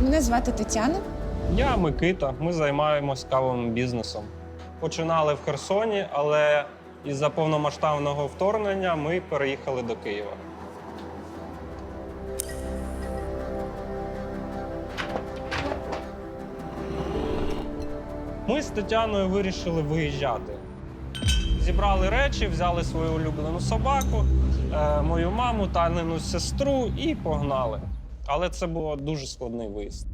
Мене звати Тетяна. Я Микита. Ми займаємось кавовим бізнесом. Починали в Херсоні, але із-за повномасштабного вторгнення ми переїхали до Києва. Ми з Тетяною вирішили виїжджати. Зібрали речі, взяли свою улюблену собаку, е, мою маму, Танину сестру і погнали. Але це був дуже складний виїзд.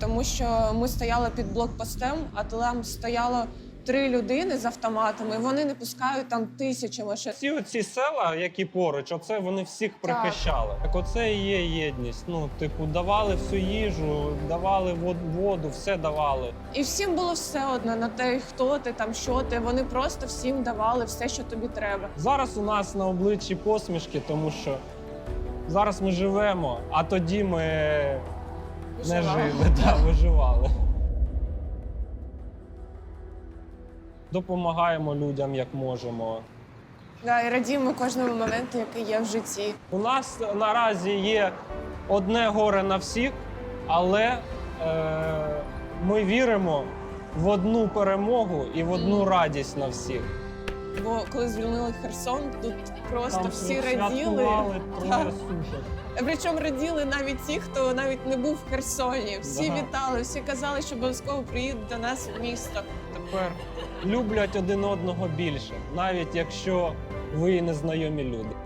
Тому що ми стояли під блокпостем, а там стояло три людини з автоматами. і Вони не пускають там тисячі машин. Всі оці села, які поруч, оце вони всіх прихищали. Так оце і є єдність. Ну, типу, давали всю їжу, давали вод- воду, все давали. І всім було все одно на те, хто ти там, що ти. Вони просто всім давали все, що тобі треба. Зараз у нас на обличчі посмішки, тому що зараз ми живемо, а тоді ми не жили, да, виживали. Допомагаємо людям як можемо. Да, і радіємо кожному моменту, який є в житті. У нас наразі є одне горе на всіх, але е, ми віримо в одну перемогу і в одну радість на всіх. Бо коли звільнили Херсон, тут просто Там всі раділи. Так. Причому раділи навіть ті, хто навіть не був в Херсоні. Всі Ага. вітали, всі казали, що обов'язково приїдуть до нас в місто. Тепер люблять один одного більше, навіть якщо ви не незнайомі люди.